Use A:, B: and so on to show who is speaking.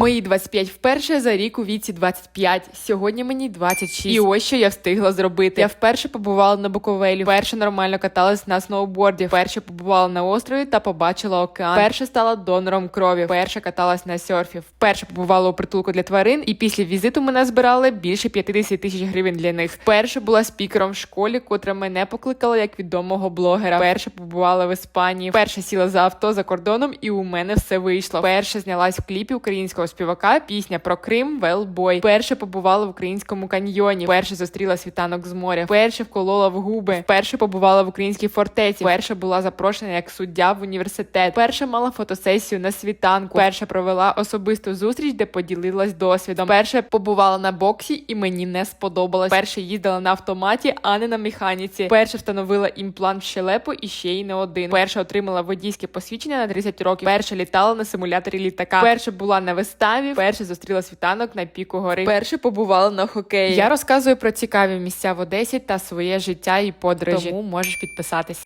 A: Мої 25 вперше за рік у віці 25. Сьогодні мені 26. І ось що я встигла зробити. Я вперше побувала на Буковелі, вперше нормально каталась на сноуборді, вперше побувала на острові та побачила океан. Вперше стала донором крові, вперше каталась на серфі, вперше побувала у притулку для тварин. І після візиту мене збирали більше 50 тисяч гривень для них. Вперше була спікером в школі, котра мене покликала як відомого блогера. Вперше побувала в Іспанії, вперше сіла за авто за кордоном, і у мене все вийшло. Вперше знялась в кліпі українського співака. Пісня про Крим Велбой. Вперше побувала в українському каньйоні. Вперше зустріла світанок з моря. Вперше вколола в губи. Вперше побувала в українській фортеці. Вперше була запрошена як суддя в університет. Вперше мала фотосесію на світанку. Вперше провела особисту зустріч, де поділилась досвідом. Вперше побувала на боксі, і мені не сподобалось. Вперше їздила на автоматі, а не на механіці. Вперше встановила імплант в щелепу і ще й не один. Вперше отримала водійське посвідчення на 30 років. Вперше літала на симуляторі літака. Вперше була на виставі. Вперше зустріла світанок на піку гори. Вперше побувала на хокеї. Я розказую про цікаві місця в Одесі та своє життя і подорожі. Тому можеш підписатись.